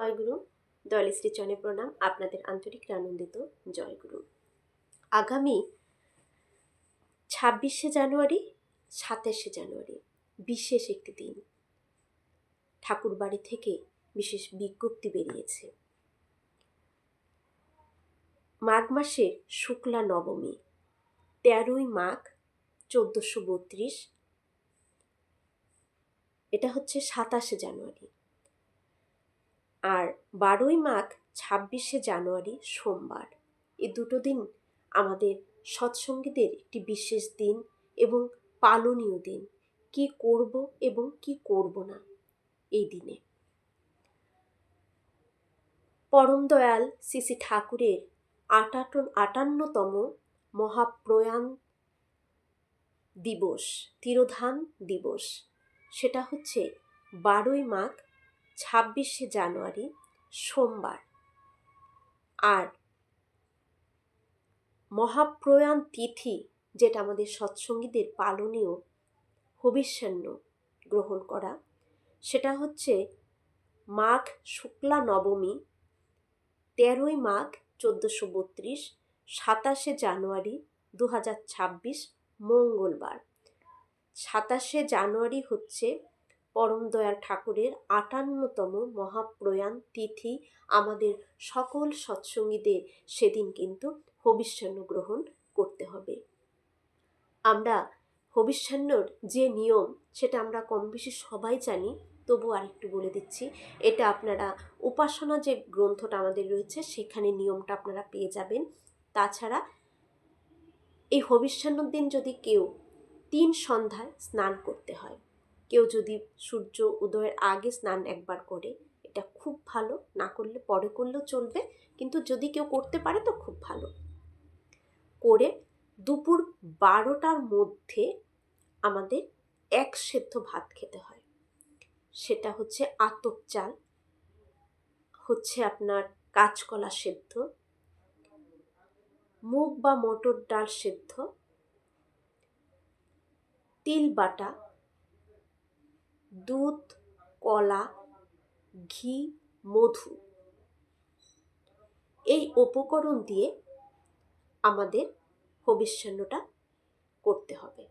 জয়গুরু দয়াল শ্রীচরণে প্রণাম। আপনাদের আন্তরিক আনন্দিত জয়গুরু আগামী ছাব্বিশে জানুয়ারি, সাতাশে জানুয়ারি, বিশেষ একটি দিন। ঠাকুর বাড়ি থেকে বিশেষ বিজ্ঞপ্তি বেরিয়েছে। মাঘ মাসের শুক্লা নবমী, তেরোই মাঘ, চোদ্দোশো বত্রিশ। এটা হচ্ছে সাতাশে জানুয়ারি। আর বারোই মাঘ, ছাব্বিশে জানুয়ারি, সোমবার। এ দুটো দিন আমাদের সৎসঙ্গীদের একটি বিশেষ দিন এবং পালনীয় দিন। কি করব এবং কি করব না এই দিনে। পরম দয়াল শ্রী ঠাকুরের আটাট আটান্নতম মহাপ্রয়াণ দিবস, তিরোধান দিবস। সেটা হচ্ছে বারোই মাঘ ছাব্বিশে জানুয়ারি, সোমবার। আর মহাপ্রয়াণ তিথি, যেটা আমাদের সৎসঙ্গীদের পালনীয় হবিষ্যান্ন গ্রহণ করা, সেটা হচ্ছে মাঘ শুক্লা নবমী, তেরোই মাঘ চোদ্দোশো বত্রিশ, সাতাশে জানুয়ারি দু হাজার ছাব্বিশ মঙ্গলবার। সাতাশে জানুয়ারি হচ্ছে পরম দয়াল ঠাকুরের আটান্নতম মহাপ্রয়াণ তিথি আমাদের সকল সৎসঙ্গীদের সেদিন কিন্তু হবিষ্যান্ন গ্রহণ করতে হবে। আমরা হবিষ্যান্নর যে নিয়ম, সেটা আমরা কম বেশি সবাই জানি, তবু আরেকটু বলে দিচ্ছি, এটা আপনারা উপাসনা যে গ্রন্থটা আমাদের রয়েছে, সেখানে নিয়মটা আপনারা পেয়ে যাবেন। তাছাড়া এই হবিষ্যান্নর দিন যদি কেউ তিন সন্ধ্যায় স্নান করতে হয় কেউ যদি সূর্য উদয়ের আগে স্নান একবার করে, এটা খুব ভালো। না করলে পরে করলেও চলবে, কিন্তু যদি কেউ করতে পারে তো খুব ভালো। করে দুপুর বারোটার মধ্যে আমাদের এক সেদ্ধ ভাত খেতে হয়। সেটা হচ্ছে আতপ চাল, হচ্ছে আপনার কাঁচকলা সেদ্ধ, মুগ বা মটর ডাল সেদ্ধ, তিল বাটা দুধ, কলা, ঘি, মধু। এই উপকরণ দিয়ে আমাদের হবিষ্যান্নটা করতে হবে।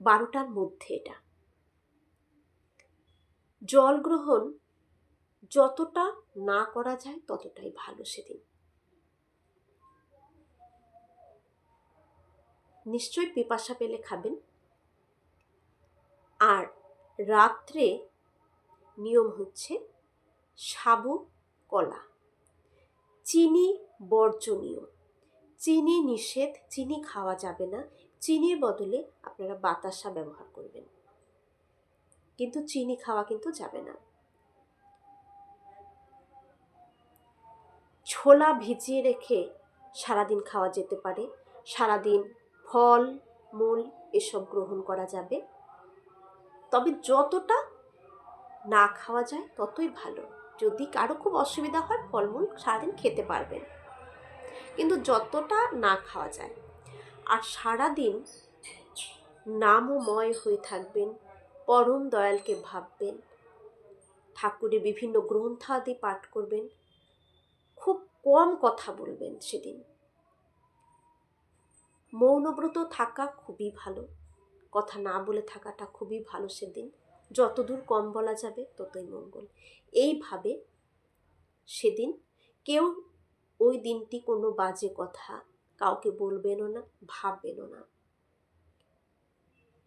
বারোটার মধ্যে এটা। জল গ্রহণ যতটা না করা যায় ততটাই ভালো সেদিন। নিশ্চয়ই পিপাসা পেলে খাবেন। আর রাত্রে নিয়ম হচ্ছে সাবু কলা। চিনি বর্জনীয়। চিনি নিষেধ, চিনি খাওয়া যাবে না। চিনির বদলে আপনারা বাতাসা ব্যবহার করবেন। কিন্তু চিনি খাওয়া কিন্তু যাবে না। ছোলা ভিজিয়ে রেখে সারাদিন খাওয়া যেতে পারে। সারাদিন ফল, মূল এসব গ্রহণ করা যাবে। তবে যতটা না খাওয়া যায় ততই ভালো। যদি কারও খুব অসুবিধা হয়, ফলমূল সারাদিন খেতে পারবেন। কিন্তু যতটা না খাওয়া যায় আর সারাদিন নামময় হয়ে থাকবেন, পরম দয়ালকে ভাববেন, ঠাকুরের বিভিন্ন গ্রন্থাদি পাঠ করবেন, খুব কম কথা বলবেন সেদিন। মৌনব্রত থাকা খুবই ভালো। কথা না বলে থাকাটা খুবই ভালো সেদিন। যতদূর কম বলা যাবে, ততই মঙ্গল। এইভাবে সেদিন কেউ ওই দিনটি কোনো বাজে কথা কাউকে বলবেনও না, ভাববেনও না।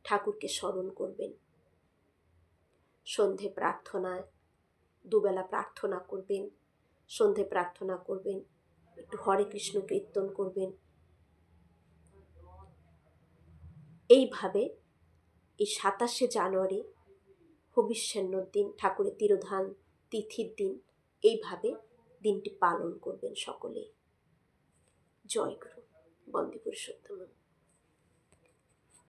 ঠাকুরকে স্মরণ করবেন। সন্ধে প্রার্থনায় দুবেলা প্রার্থনা করবেন। সন্ধে প্রার্থনা করবেন। একটু হরে কৃষ্ণ কীর্তন করবেন। এইভাবে এই সাতাশে জানুয়ারি হবিষ্যান্নর দিন ঠাকুরের তিরোধান তিথির দিন। এইভাবে দিনটি পালন করবেন সকলে জয় গুরু। বন্দে পুরুষোত্তম